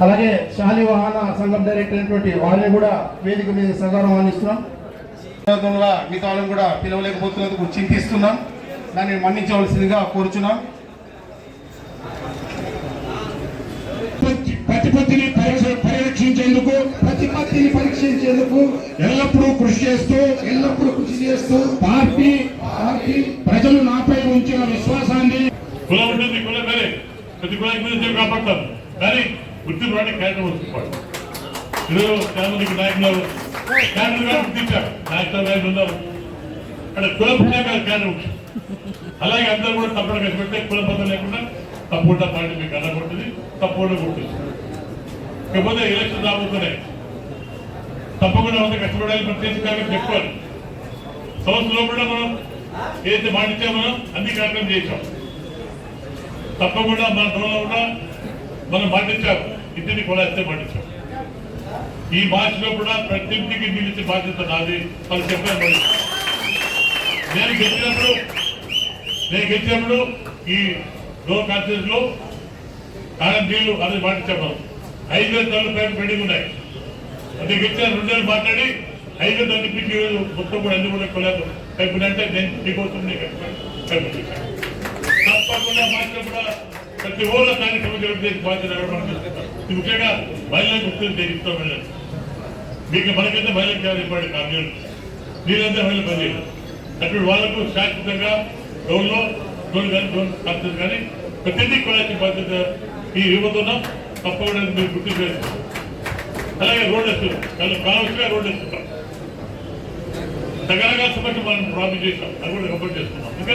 అలాగే శాలి వాహన సంఘం డైరెక్టర్ అయినటువంటి వారిని కూడా వేదిక మీద సగారం అందిస్తున్నాం. వినోదంగా మిగతా కూడా పిలవలేకపోతున్నందుకు చింతిస్తున్నాం. దాన్ని మన్నించవలసిందిగా కోరుచున్నాం ప్రతి- ప్రతిపత్తిని పరీక్ష- పరిరక్షించేందుకు ప్రతిపత్తిని పరీక్షించేందుకు ఎల్లప్పుడూ కృషి చేస్తూ ఎల్లప్పుడూ కృషి చేస్తూ పార్టీ పార్టీ ప్రజలు నాపై ఉంచిన విశ్వాసాన్ని కులం ఉంటుంది కులం వేరే ప్రతి కులానికి మీద దేవుడు కాపాడతారు కానీ గుర్తింపు రావడానికి క్యారెక్టర్ వస్తుంది ఈరోజు చాలా మందికి నాయకులు క్యారెక్టర్ కూడా గుర్తించారు. నాయకులు నాయకులు ఉన్నారు. అక్కడ కుల పుణ్యం కాదు క్యారెక్టర్ ముఖ్యం. అలాగే అందరూ కూడా తప్పకుండా కష్టపెడితే కుల పద్ధతి లేకుండా తప్పకుండా పార్టీ మీకు అన్న కొడుతుంది తప్పకుండా కొడుతుంది. కాకపోతే ఎలక్షన్ రాబోతున్నాయి తప్పకుండా అంత కష్టపడాలి ప్రత్యేక కార్యక్రమం చెప్పుకోవాలి. సంవత్సరంలో కూడా మనం ఏదైతే మాటిచ్చామో మనం అన్ని కార్యక్రమం చేసాం తప్పకుండా మన టోన్లో కూడా మనం మాటించాం ఇంటిని కొలాస్తే మాటించాం ఈ మార్చిలో కూడా ప్రతి ఇంటికి నిలిచే బాధ్యత నాది. వాళ్ళు చెప్పారు మరి. నేను గెలిచినప్పుడు నేను గెలిచినప్పుడు ఈ డోర్ కాన్ఫరెన్స్లో కారణం నీళ్ళు అనేది మాటించాం మనం. ఐదు వేల టన్నుల ప్యాకెట్ పెండింగ్ ఉన్నాయి. అది గెలిచిన రెండు వేలు మాట్లాడి ఐదు వేలు టన్ను పిచ్చి మొత్తం కూడా అన్ని కూడా కొలేదు పైపు అంటే నేను దిగవుతుంది తప్పకుండా మార్చిన కూడా ప్రతి ఊళ్ళో కార్యక్రమం జరుగుతుంది. బాధ్యత ముఖ్యంగా మహిళల గుర్తులు తెగిస్తాం వెళ్ళండి మీకు మనకైతే మహిళలకు చాలా ఇంపార్టెంట్ కార్యాలు మీరంతా మహిళలు పనిచేయాలి అటువంటి వాళ్ళకు శాశ్వతంగా లోన్లో లోన్ కానీ లోన్ కానీ ప్రతిదీ కొలాల్సిన బాధ్యత ఈ ఇవ్వతున్నాం తప్పవడానికి మీరు గుర్తు చేస్తారు అలాగే రోడ్ వేస్తున్నాం వాళ్ళు కావాల్సిన రోడ్ వేస్తున్నాం రకరకాల సమస్య మనం ప్రాబ్లం చేస్తాం అది కూడా రిపోర్ట్ చేస్తున్నాం. ఇంకా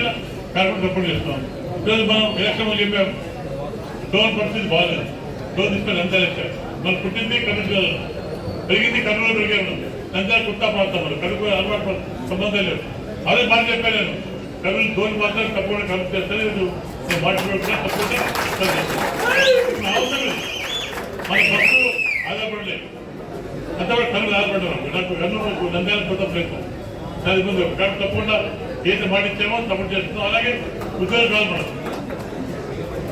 కార్యక్రమం రిపోర్ట్ చేస్తున్నాం. ఈరోజు మనం ఎలక్షన్ చెప్పాం. డోన్ పరిస్థితి బాగాలేదు డోన్ తీసుకొని నంద్యాల ఇచ్చారు. మనం పుట్టింది కమిటీ పెరిగింది కర్నూలు పెరిగాను నంద్యాల కుర్తా ప్రాంతం కడుపు అలవాటు సంబంధం లేదు. అదే మాట చెప్పాను నేను. కర్నూలు డోన్ మాత్రం తప్పకుండా కలిపి చేస్తాను ఇది నేను మాట్లాడుతున్నా. తప్పకుండా అవసరం లేదు. ఆధారపడలేదు అంతా కూడా ఆధారపడ్డాం నాకు కన్ను నంద్యాల కొత్త ప్రయత్నం దాని ముందు కాబట్టి తప్పకుండా ఏది మాటిచ్చామో తప్పుడు చేస్తున్నాం అలాగే ఉద్యోగాలు మనం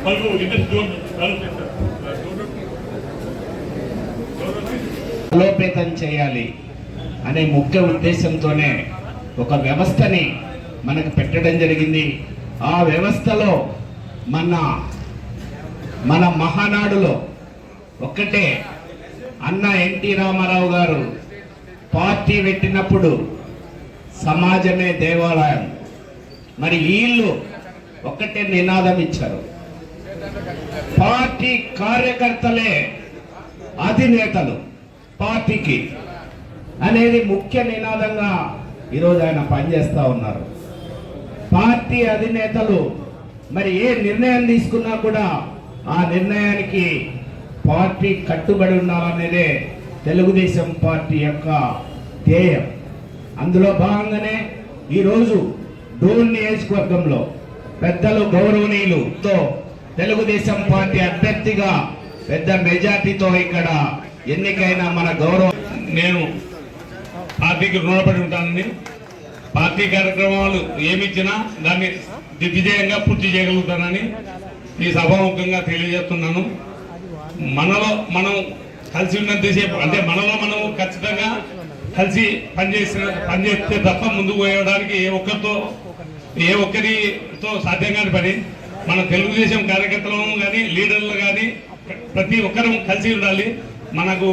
మనకు ఇండస్ట్రీ జోన్ బలోపేతం చేయాలి అనే ముఖ్య ఉద్దేశంతోనే ఒక వ్యవస్థని మనకు పెట్టడం జరిగింది. ఆ వ్యవస్థలో మన మన మహానాడులో ఒక్కటే. అన్న ఎన్టీ రామారావు గారు పార్టీ పెట్టినప్పుడు సమాజమే దేవాలయం. మరి వీళ్ళు ఒక్కటే నినాదం ఇచ్చారు. పార్టీ కార్యకర్తలే అధినేతలు పార్టీకి అనేది ముఖ్య నినాదంగా ఈరోజు ఆయన పనిచేస్తూ ఉన్నారు. పార్టీ అధినేతలు మరి ఏ నిర్ణయం తీసుకున్నా కూడా ఆ నిర్ణయానికి పార్టీ కట్టుబడి ఉండాలనేదే తెలుగుదేశం పార్టీ యొక్క ధ్యేయం. అందులో భాగంగానే ఈరోజు డోన్ నియోజకవర్గంలో పెద్దలు గౌరవనీయులుతో తెలుగుదేశం పార్టీ అభ్యర్థిగా పెద్ద మెజార్టీతో ఇక్కడ ఎన్నికైన మన గౌరవం నేను పార్టీకి రుణపడి ఉంటానని పార్టీ కార్యక్రమాలు ఏమిచ్చినా దాన్ని దిగ్విజయంగా పూర్తి చేయగలుగుతానని ఈ సభాముఖంగా తెలియజేస్తున్నాను. మనలో మనం కలిసి ఉన్నంతసేపు అంటే మనలో మనం ఖచ్చితంగా కలిసి పనిచేసిన పనిచేస్తే తప్ప ముందుకు పోయడానికి ఏ ఒక్కరితో ఏ ఒక్కరితో సాధ్యం కాని పని. మన తెలుగుదేశం కార్యకర్తలను కానీ లీడర్లు కానీ ప్రతి ఒక్కరం కలిసి ఉండాలి. మనకు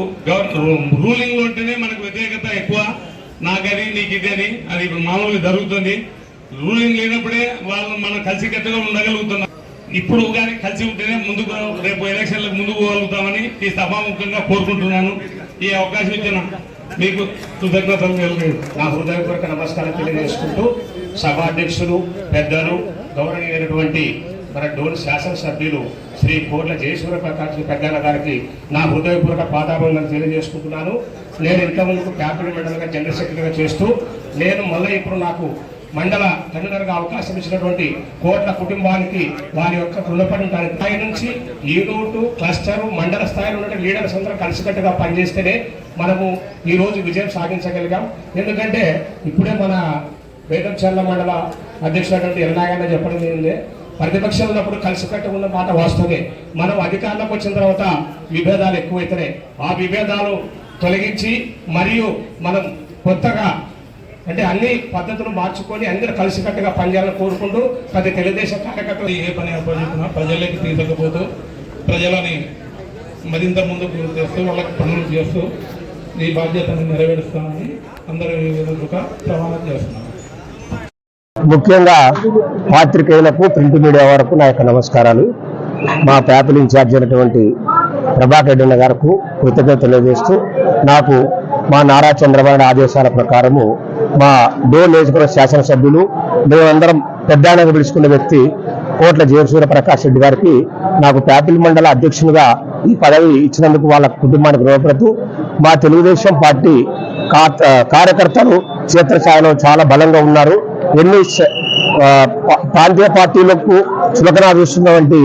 రూలింగ్లో ఉంటేనే మనకు వ్యతిరేకత ఎక్కువ. నాకని నీకు ఇది అని అది ఇప్పుడు మామూలుగా జరుగుతుంది. రూలింగ్ లేనప్పుడే వాళ్ళు మనం కలిసికట్టుగా ఉండగలుగుతున్నాం. ఇప్పుడు కానీ కలిసి ఉంటేనే ముందుకు రేపు ఎలక్షన్ ముందుకు పోగలుగుతామని ఈ సభాముఖంగా కోరుకుంటున్నాను. ఈ అవకాశం ఇచ్చిన మీకు కృతజ్ఞతలు తెలియదు నా హృదయపూర్వక నమస్కారం తెలియజేసుకుంటూ సభాధ్యక్షులు పెద్దలు గౌరవనీయులైనటువంటి మన డోన్ శాసనసభ్యులు శ్రీ కోట్ల జయేశ్వర ప్రకాష్ పెద్దల గారికి నా హృదయపూర్వక పాదాభంగా తెలియజేసుకుంటున్నాను. నేను ఇంతకుముందు క్యాపిటల్ మెండల్గా జనరల్ సెక్రటరీగా చేస్తూ నేను మళ్ళీ ఇప్పుడు నాకు మండల కన్వీనర్గా అవకాశం ఇచ్చినటువంటి కోట్ల కుటుంబానికి వారి యొక్క రుణపడి ఉంటానికి స్థాయి నుంచి ఈ క్లస్టర్ మండల స్థాయిలో ఉన్న లీడర్స్ అందరూ కలిసికట్టుగా పనిచేస్తేనే మనము ఈరోజు విజయం సాధించగలిగాం. ఎందుకంటే ఇప్పుడే మన వేదంచర్ల మండల అధ్యక్షుడైనటువంటి ఎల్నాయన చెప్పడం జరిగింది. ప్రతిపక్షం ఉన్నప్పుడు కలిసికట్టు ఉన్న మాట వాస్తవమే. మనం అధికారంలోకి వచ్చిన తర్వాత విభేదాలు ఎక్కువైతున్నాయి ఆ విభేదాలు తొలగించి మరియు మనం కొత్తగా అంటే అన్ని పద్ధతులు మార్చుకొని అందరూ కలిసికట్టుగా పనిచేయాలని కోరుకుంటూ ప్రతి తెలుగుదేశం కార్యకర్తలు ఏ పని అప్పచెప్పినా ప్రజలకి తీసుకపోతూ ప్రజలని మరింత ముందుకు చేస్తూ వాళ్ళకి పనులు చేస్తూ ఈ బాధ్యతను నెరవేరుస్తామని అందరి ప్రమాణం చేస్తున్నాం ముఖ్యంగా పాత్రికేయులకు ప్రింట్ మీడియా వరకు నా యొక్క నమస్కారాలు. మా పేపర్ ఇన్ఛార్జ్ అయినటువంటి ప్రభాకర్ రెడ్డి గారికి కృతజ్ఞత తెలియజేస్తూ నాకు మా నారా చంద్రబాబు ఆదేశాల ప్రకారము మా డో నియోజకవర్గ శాసనసభ్యులు మేమందరం పెద్దానగా పిలుచుకున్న వ్యక్తి కోట్ల జయసూర్య ప్రకాష్ రెడ్డి గారికి నాకు ప్యాపిల్ మండల అధ్యక్షునిగా ఈ పదవి ఇచ్చినందుకు వాళ్ళ కుటుంబానికి రుణపడుతూ మా తెలుగుదేశం పార్టీ కార్యకర్తలు క్షేత్రస్థాయిలో చాలా బలంగా ఉన్నారు. ఎన్ని ప్రాంతీయ పార్టీలకు చులకన చూస్తున్నటువంటి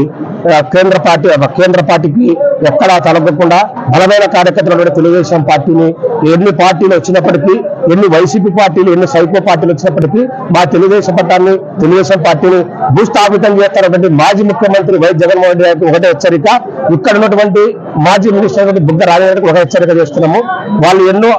కేంద్ర పార్టీ కేంద్ర పార్టీకి ఎక్కడా తలగకుండా బలమైన కార్యకర్తలు తెలుగుదేశం పార్టీని ఎన్ని పార్టీలు వచ్చినప్పటికీ ఎన్ని వైసీపీ పార్టీలు ఎన్ని సైకో పార్టీలు వచ్చినప్పటికీ మా తెలుగుదేశం పట్టాన్ని తెలుగుదేశం పార్టీని భూస్థాపితం చేస్తున్నటువంటి మాజీ ముఖ్యమంత్రి వైఎస్ జగన్మోహన్ రెడ్డి ఒకటే హెచ్చరిక. ఇక్కడ ఉన్నటువంటి మాజీ మినిస్టర్ బుగ్గ రాజేంద్రకి ఒక హెచ్చరిక చేస్తున్నాము. వాళ్ళు ఎన్నో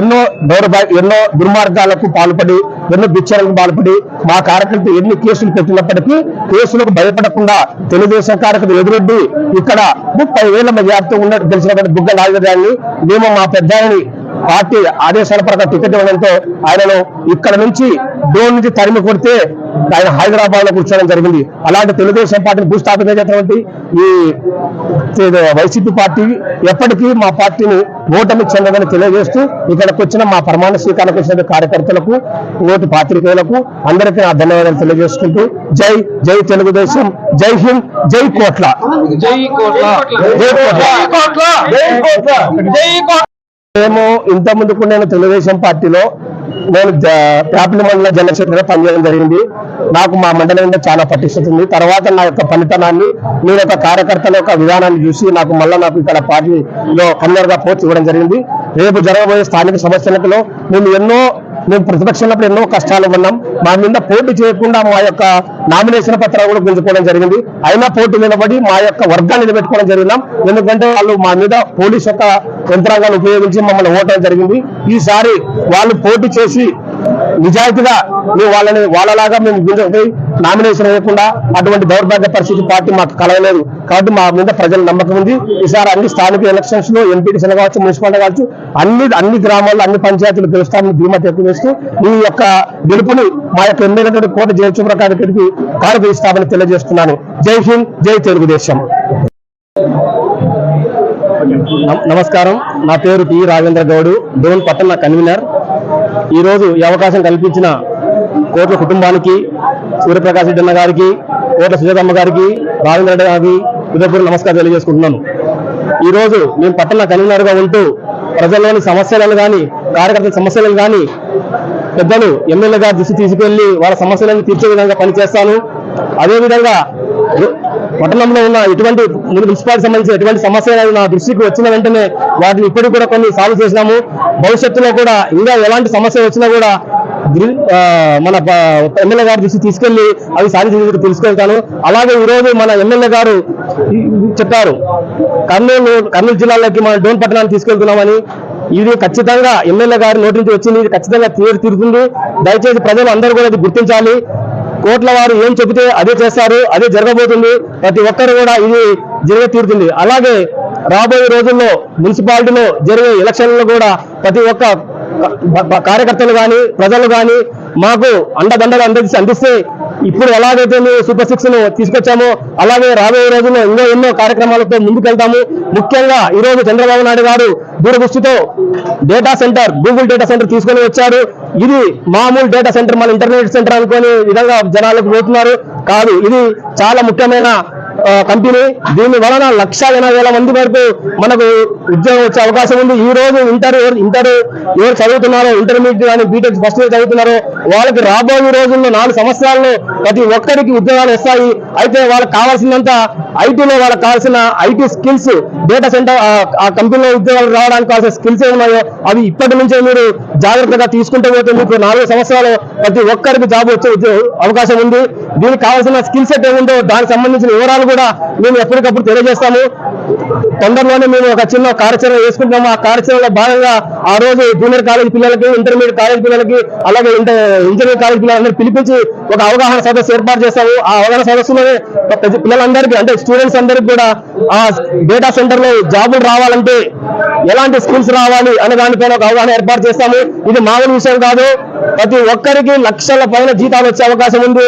ఎన్నో దౌర్భా ఎన్నో దుర్మార్గాలకు పాల్పడి ఎన్నో బిచ్చలకు పాల్పడి మా కార్యకర్త ఎన్ని కేసులు పెట్టినప్పటికీ కేసులకు భయపడకుండా తెలుగుదేశం కార్యకర్త ఎదురెడ్డి ఇక్కడ ముప్పై వేల మెజార్టీ ఉన్నట్టు తెలిసినటువంటి బుగ్గ రాజధాని మేము మా పెద్దాయని పార్టీ ఆదేశాల ప్రకారం టికెట్ ఇవ్వడంతో ఆయనను ఇక్కడ నుంచి డోర్ నుంచి తరిమి కొడితే ఆయన హైదరాబాద్లో కూర్చోవడం జరిగింది. అలాంటి తెలుగుదేశం పార్టీని భూస్థాపితం చేసినటువంటి ఈ వైసీపీ పార్టీ ఎప్పటికీ మా పార్టీని ఓటమి చెందదని తెలియజేస్తూ ఇక్కడికి వచ్చిన మా ప్రమాణ స్వీకారానికి వచ్చిన కార్యకర్తలకు ఓటు పాత్రికేయులకు అందరికీ నా ధన్యవాదాలు తెలియజేసుకుంటూ జై జై తెలుగుదేశం జై హింద్ జై కోట్ల. జై కోట్ల. జై కోట్ల. జై కోట్ల. జై కోట్ల. మేము ఇంత ముందుకు నేను తెలుగుదేశం పార్టీలో నేను ప్యాపిలి మండల జనరల్ పనిచేయడం జరిగింది. నాకు మా మండలం మీద చాలా పటిష్టత ఉంది. తర్వాత నా యొక్క పనితనాన్ని నేను ఒక కార్యకర్తల యొక్క విధానాన్ని చూసి నాకు మళ్ళీ నాకు ఇక్కడ పార్టీలో కన్వీనర్గా పోస్ట్ ఇవ్వడం జరిగింది. రేపు జరగబోయే స్థానిక సమస్యలలో మేము ఎన్నో మేము ప్రతిపక్షంలో ఎన్నో కష్టాలు ఉన్నాం. మా మీద పోటీ చేయకుండా మా యొక్క నామినేషన్ పత్రాలు కూడా గుంజుకోవడం జరిగింది. అయినా పోటీ నిలబడి మా యొక్క వర్గాన్ని నిలబెట్టుకోవడం జరిగినాం. ఎందుకంటే వాళ్ళు మా మీద పోలీస్ యొక్క యంత్రాంగాన్ని ఉపయోగించి మమ్మల్ని ఓటడం జరిగింది. ఈసారి వాళ్ళు పోటీ చేసి నిజాయితీగా మేము వాళ్ళని వాళ్ళలాగా మేము గుంజకపోయి నామినేషన్ వేయకుండా అటువంటి దౌర్భాగ్య పరిస్థితి పార్టీ మాకు కలగలేదు కాబట్టి మా మీద ప్రజల నమ్మకం ఉంది. ఈసారి అన్ని స్థానిక ఎలక్షన్స్లో ఎంపీటీసీలు కావచ్చు మున్సిపాలిటీ కావచ్చు అన్ని అన్ని గ్రామాల్లో అన్ని పంచాయతీలు గెలుస్తామని ధీమా ఎక్కువ మీ యొక్క గెలుపుని మా యొక్క ఎమ్మెల్యే కోట జయచూప్రకారికి కారు ఇస్తామని తెలియజేస్తున్నాను. జై హింద్ జై తెలుగుదేశం. నమస్కారం. నా పేరు టి రాజేంద్ర గౌడ్ డోన్ పట్టణ కన్వీనర్. ఈ రోజు ఈ అవకాశం కల్పించిన కోట్ల కుటుంబానికి సూర్యప్రకాశ్ రెడ్డి అన్న గారికి కోట్ల సుజాతమ్మ గారికి రాజేంద్ర రెడ్డి గారికి హృదయపూర్వక నమస్కారం తెలియజేసుకుంటున్నాను. ఈరోజు మేము పట్టణ కన్వీనర్గా ఉంటూ ప్రజల్లోని సమస్యలను కానీ కార్యకర్తల సమస్యలను కానీ పెద్దలు ఎమ్మెల్యే గారి దృష్టి తీసుకెళ్ళి వాళ్ళ సమస్యలను తీర్చే విధంగా పనిచేస్తాను. అదేవిధంగా పట్టణంలో ఉన్న ఎటువంటి మున్సిపాలిటీ సంబంధించిన ఎటువంటి సమస్యలు నా దృష్టికి వచ్చిన వెంటనే వాటిని ఇప్పటికి కూడా కొన్ని సాల్వ్ చేసినాము. భవిష్యత్తులో కూడా ఇంకా ఎలాంటి సమస్య వచ్చినా కూడా మన ఎమ్మెల్యే గారి దృష్టి తీసుకెళ్ళి అవి సాధించి తెలుసుకెళ్తాను అలాగే ఈరోజు రోజు మన ఎమ్మెల్యే గారు చెప్పారు కర్నూలు కర్నూలు జిల్లాలోకి మన డోన్ పట్టణాన్ని తీసుకెళ్తున్నామని. ఇది ఖచ్చితంగా ఎమ్మెల్యే గారి నోటి నుంచి వచ్చింది ఇది ఖచ్చితంగా తీరు తీరుతుంది. దయచేసి ప్రజలు అందరూ కూడా ఇది గుర్తించాలి. కోట్ల వారు ఏం చెబితే అదే చేస్తారు అదే జరగబోతుంది. ప్రతి ఒక్కరు కూడా ఇది జరిగే తీరుతుంది. అలాగే రాబోయే రోజుల్లో మున్సిపాలిటీలో జరిగే ఎలక్షన్లలో కూడా ప్రతి ఒక్క కార్యకర్తలు కానీ ప్రజలు కానీ మాకు అండదండలు అందిస్తే అందిస్తే ఇప్పుడు ఎలాగైతే మేము సూపర్ సిక్స్ను తీసుకొచ్చామో అలాగే రాబోయే రోజుల్లో ఎన్నో ఎన్నో కార్యక్రమాలతో ముందుకెళ్తాము. ముఖ్యంగా ఈరోజు చంద్రబాబు నాయుడు గారు దూరదృష్టితో data center Google data center తీసుకొని వచ్చారు. ఇది మామూలు డేటా సెంటర్ మన ఇంటర్నెట్ సెంటర్ అనుకునే విధంగా జనాలకు పోతున్నారు. కాదు ఇది చాలా ముఖ్యమైన కంపెనీ. దీని వలన లక్ష వేల మంది వరకు మనకు ఉద్యోగం వచ్చే అవకాశం ఉంది. ఈ రోజు ఇంటర్ ఎవరు- ఇంటర్ ఎవరు చదువుతున్నారో ఇంటర్మీడియట్ కానీ బీటెక్ ఫస్ట్ ఇయర్ చదువుతున్నారో వాళ్ళకి రాబోయే రోజుల్లో నాలుగు సంవత్సరాల్లో ప్రతి ఒక్కరికి ఉద్యోగాలు వస్తాయి. అయితే వాళ్ళకి కావాల్సినంత ఐటీలో వాళ్ళకి కావాల్సిన ఐటీ స్కిల్స్ డేటా సెంటర్ ఆ కంపెనీలో ఉద్యోగాలు రావడానికి కావాల్సిన స్కిల్స్ ఏమున్నాయో అవి ఇప్పటి నుంచే మీరు జాగ్రత్తగా తీసుకుంటూ పోతే మీకు నాలుగు సంవత్సరాలు ప్రతి ఒక్కరికి జాబ్ వచ్చే అవకాశం ఉంది. దీనికి కావాల్సిన స్కిల్ సెట్ ఏముందో దానికి సంబంధించిన వివరాలు కూడా మేము ఎప్పటికప్పుడు తెలియజేస్తాము. తొందరలోనే మేము ఒక చిన్న కార్యాచరణ వేసుకుంటున్నాము ఆ కార్యాచరణలో భాగంగా ఆ రోజు జూనియర్ కాలేజ్ పిల్లలకి ఇంటర్మీడియట్ కాలేజ్ పిల్లలకి అలాగే ఇంటర్ ఇంజనీరింగ్ కాలేజ్ పిల్లలందరూ పిలిపించి ఒక అవగాహన సదస్సు ఏర్పాటు చేస్తాము. ఆ అవగాహన సదస్సులోనే పిల్లలందరికీ అంటే స్టూడెంట్స్ అందరికీ కూడా ఆ డేటా సెంటర్లో జాబులు రావాలంటే ఎలాంటి స్కిల్స్ రావాలి అనే దానిపైన ఒక అవగాహన ఏర్పాటు చేస్తాము. ఇది మామూలు విషయం కాదు. ప్రతి ఒక్కరికి లక్షల పైన జీతాలు వచ్చే అవకాశం ఉంది.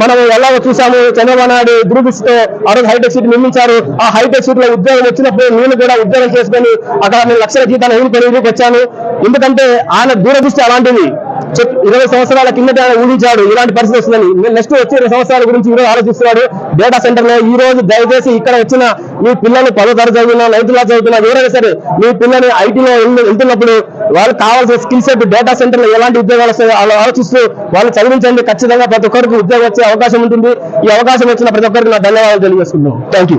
మనం ఎలా చూసాము చంద్రబాబు నాయుడు దురుపిస్తే ఆ రోజు హైటెక్ సీట్ నిర్మించారు. ఆ హైటెక్ సీట్లో ఉద్యోగం వచ్చినప్పుడు నేను కూడా ఉద్యోగం చేసుకొని అక్కడ నేను లక్షల జీతాలు ఎదుర్కొని ఇంటికి వచ్చాను. ఎందుకంటే ఆయన దూరదృష్టి అలాంటిది. ఇరవై సంవత్సరాల కిందట ఆయన ఊహించాడు ఇలాంటి పరిస్థితి వస్తుందని. నెక్స్ట్ వచ్చే ఇరవై సంవత్సరాల గురించి ఈరోజు ఆలోచిస్తున్నాడు. డేటా సెంటర్లో ఈ రోజు దయచేసి ఇక్కడ వచ్చిన మీ పిల్లలు పదో తరగతి చదివినా నైన్త్ క్లాస్ చదువుతున్నా ఎవరైనా సరే మీ పిల్లని ఐటీలో వెళ్తున్నప్పుడు వాళ్ళకి కావాల్సిన స్కిల్ సెట్ డేటా సెంటర్లో ఎలాంటి ఉద్యోగాలు వస్తాయో వాళ్ళు ఆలోచిస్తూ వాళ్ళు చదివించండి. ఖచ్చితంగా ప్రతి ఒక్కరికి ఉద్యోగం వచ్చే అవకాశం ఉంటుంది. ఈ అవకాశం వచ్చిన ప్రతి ఒక్కరికి నా ధన్యవాదాలు తెలియజేసుకుంటున్నాను. Thank you